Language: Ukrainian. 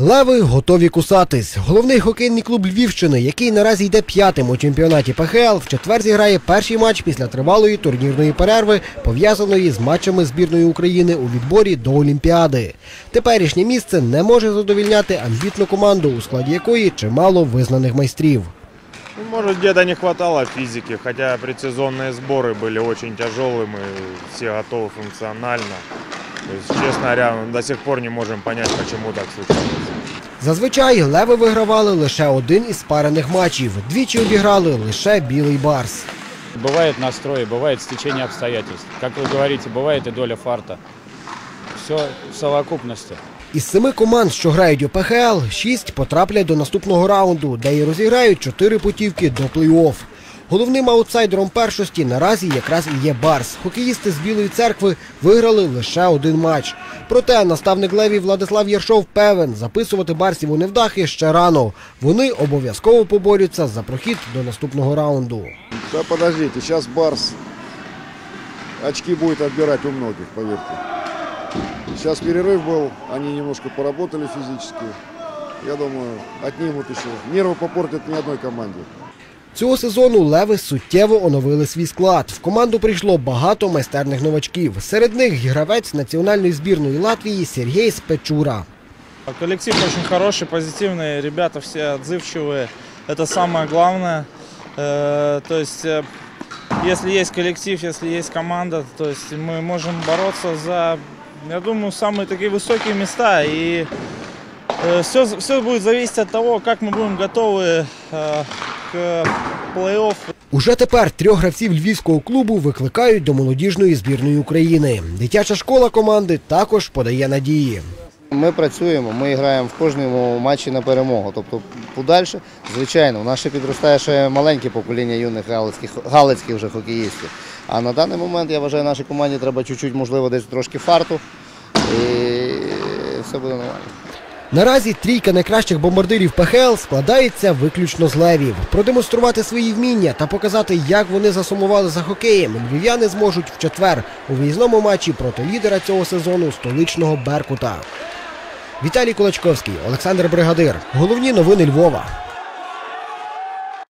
Леви готові кусатись. Головний хокейний клуб Львівщини, який наразі йде п'ятим у чемпіонаті ПХЛ, в четвер зіграє перший матч після тривалої турнірної перерви, пов'язаної з матчами збірної України у відборі до Олімпіади. Теперішнє місце не може задовільняти амбітну команду, у складі якої чимало визнаних майстрів. Ну, Может, где-то не хватало физики, хотя предсезонные сборы были очень тяжелыми, все готовы функционально. То есть, честно говоря, до сих пор не можем понять, почему так случилось. Зазвичай леви вигравали лише один із спарених матчів. Двічі обіграли лише білий барс. Бывает настрой, бывает стечение обстоятельств. Как вы говорите, бывает и доля фарта. Все в совокупности. Із семи команд, що грають у ПХЛ, шість потраплять до наступного раунду, де й розіграють чотири путівки до плей-офф. Головним аутсайдером першості наразі якраз і є Барс. Хокеїсти з Білої церкви виграли лише один матч. Проте наставник Леві Владислав Єршов певен, записувати барсів у невдахи ще рано. Вони обов'язково поборються за прохід до наступного раунду. Да подождите, сейчас Барс очки будет отбирать у многих, поверьте. Сейчас перерыв был, они немножко поработали физически. Я думаю, отнимут еще. Нервы попортят ни одной команде. Цього сезону леви суттєво оновили свій склад. В команду прийшло багато майстерних новачків. Серед них гравець національної збірної Латвії Сергій Спечура. Коллектив очень хороший, позитивный, ребята все отзывчивые. Это самое главное. Э, То есть, э, если есть коллектив, если есть команда, то есть мы можем бороться за, я думаю, самые такие высокие места. И все, все будет зависеть от того, как мы будем готовы э, к Плей-офф. Уже тепер трьох гравців львівського клубу викликають до молодіжної збірної України. Дитяча школа команди також подає надії. Ми працюємо, ми граємо в кожному матчі на перемогу. Тобто, подальше, звичайно, у нас ще підростає ще маленьке покоління юних галицьких, галицьких вже хокеїстів. А на даний момент я вважаю, нашій команді треба чуть-чуть, можливо, десь трошки фарту. І все буде нормально. Наразі трійка найкращих бомбардирів ПХЛ складається виключно з левів. Продемонструвати свої вміння та показати, як вони засумували за хокеєм, львів'яни зможуть в четвер у виїзному матчі проти лідера цього сезону столичного Беркута. Віталій Кулачковський, Олександр Бригадир. Головні новини Львова.